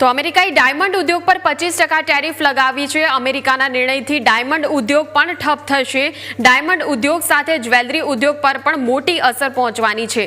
તો અમેરિકાએ ડાયમંડ ઉદ્યોગ પર પચીસ ટકા ટેરિફ લગાવી છે. અમેરિકાના નિર્ણયથી ડાયમંડ ઉદ્યોગ પણ ઠપ થશે. ડાયમંડ ઉદ્યોગ સાથે જ્વેલરી ઉદ્યોગ પર પણ મોટી અસર પહોંચવાની છે.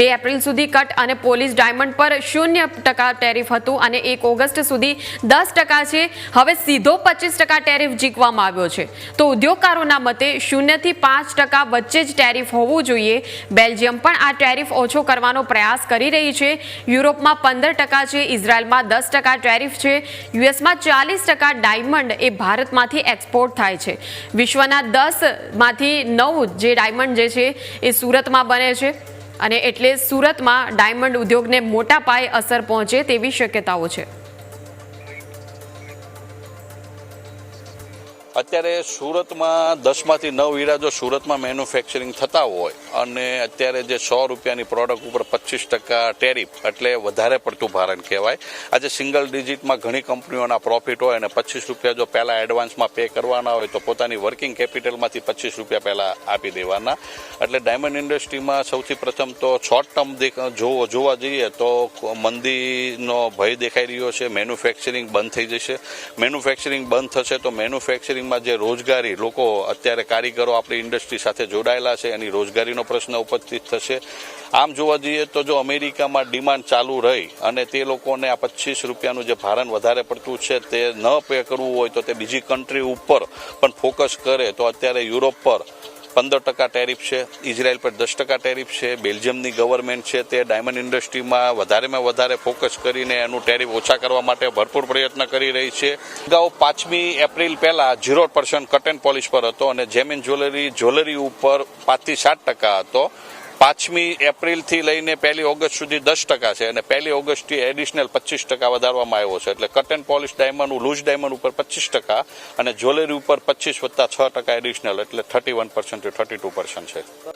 બે એપ્રિલ સુધી કટ અને પોલીસ ડાયમંડ પર શૂન્ય ટકા ટેરિફ હતું અને એક ઓગસ્ટ સુધી દસ ટકા છે. હવે સીધો પચીસ ટકા ટેરિફ જીકવામાં આવ્યો છે. તો ઉદ્યોગકારોના મતે શૂન્યથી પાંચ ટકા વચ્ચે જ ટેરિફ હોવું જોઈએ. બેલ્જિયમ પણ આ ટેરિફ ઓછો કરવાનો પ્રયાસ કરી રહી છે. યુરોપમાં પંદર ટકા છે, ઇઝરાયલમાં દસ ટકા ટેરિફ છે. યુએસમાં ચાલીસ ટકા ડાયમંડ એ ભારતમાંથી એક્સપોર્ટ થાય છે. વિશ્વના દસમાંથી નવ જે ડાયમંડ જે છે એ સુરતમાં બને છે. અને એટલે સુરતમાં ડાયમંડ ઉદ્યોગને મોટા પાયે અસર પહોંચે તેવી શક્યતાઓ છે. અત્યારે સુરતમાં દસમાંથી નવ હીરા જો સુરતમાં મેન્યુફેક્ચરિંગ થતા હોય અને અત્યારે જે સો રૂપિયાની પ્રોડક્ટ ઉપર પચીસ ટકા ટેરિફ એટલે વધારે પડતું ભારણ કહેવાય. આજે સિંગલ ડિજિટમાં ઘણી કંપનીઓના પ્રોફિટ હોય અને પચીસ રૂપિયા જો પહેલાં એડવાન્સમાં પે કરવાના હોય તો પોતાની વર્કિંગ કેપિટલમાંથી પચીસ રૂપિયા પહેલાં આપી દેવાના. એટલે ડાયમંડ ઇન્ડસ્ટ્રીમાં સૌથી પ્રથમ તો શોર્ટ ટર્મ જોવો જોવા જઈએ તો મંદીનો ભય દેખાઈ રહ્યો છે મેન્યુફેક્ચરિંગ બંધ થઈ જશે. મેન્યુફેક્ચરિંગ બંધ થશે તો મેન્યુફેક્ચરિંગમાં જે રોજગારી, લોકો અત્યારે કારીગરો આપણી ઇન્ડસ્ટ્રી સાથે જોડાયેલા છે, એની રોજગારીનો પ્રશ્ન ઉપસ્થિત થશે. આમ જોવા જઈએ તો જો અમેરિકામાં ડિમાન્ડ ચાલુ રહી અને તે લોકોને આ પચીસ રૂપિયાનું જે ભારણ વધારે પડતું છે તે ન પે કરવું હોય તો તે બીજી કન્ટ્રી ઉપર પણ ફોકસ કરે તો અત્યારે યુરોપ પર પંદર ટકા ટેરિફ છે, ઇઝરાયલ પર દસ ટકા ટેરિફ છે, બેલ્જિયમની ગવર્મેન્ટ છે તે ડાયમંડ ઇન્ડસ્ટ્રીમાં વધારેમાં વધારે ફોકસ કરીને એનું ટેરિફ ઓછા કરવા માટે ભરપૂર પ્રયત્ન કરી રહી છે. અગાઉ પાંચમી એપ્રિલ પહેલા zero percent cut and polish પર હતો અને જેમિન જ્વેલરી જ્વેલરી ઉપર પાંચથી સાત ટકા હતો. પાંચમી એપ્રિલથી લઈને પહેલી ઓગસ્ટ સુધી દસ ટકા છે અને પહેલી ઓગસ્ટથી એડિશનલ પચીસ ટકા વધારવામાં આવ્યો છે. એટલે cut and polish diamond loose diamond ઉપર પચીસ ટકા અને જ્વેલરી ઉપર પચીસ વત્તા છ ટકા એડિશનલ એટલે thirty one percent thirty two percent છે.